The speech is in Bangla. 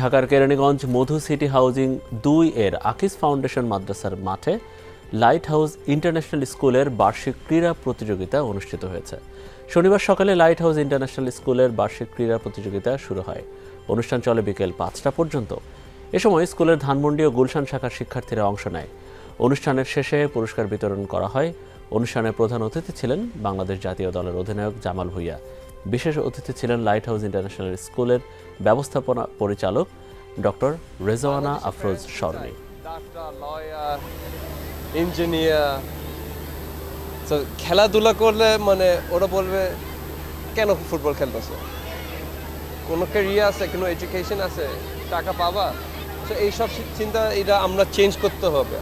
ঢাকার কেরানীগঞ্জ মধু সিটি হাউজিং দুই এর আকিস ফাউন্ডেশন মাদ্রাসার মাঠে লাইট হাউস ইন্টারন্যাশনাল স্কুলের বার্ষিক ক্রীড়া প্রতিযোগিতা অনুষ্ঠিত হয়েছে। শনিবার সকালে লাইট হাউস ইন্টারন্যাশনাল স্কুলের বার্ষিক ক্রীড়া প্রতিযোগিতা শুরু হয়। অনুষ্ঠান চলে বিকেল পাঁচটা পর্যন্ত। এ সময় স্কুলের ধানমন্ডি ও গুলশান শাখার শিক্ষার্থীরা অংশ নেয়। অনুষ্ঠানের শেষে পুরস্কার বিতরণ করা হয়। অনুষ্ঠানে প্রধান অতিথি ছিলেন বাংলাদেশ জাতীয় দলের অধিনায়ক জামাল ভুইয়া। বিশেষ অতিথি ছিলেন লাইট হাউস ইন্টারন্যাশনাল স্কুলের ব্যবস্থাপনা পরিচালক doctor Rezwana Afroz lawyer engineer তো খেলাধুলা করলে মানে ওরা বলবে, কেন ফুটবল খেলতেছে? কোনো ক্যারিয়ার আছে, কোনো এডুকেশন আছে, টাকা পাবা? তো এইসব চিন্তা এটা আমরা চেঞ্জ করতে হবে।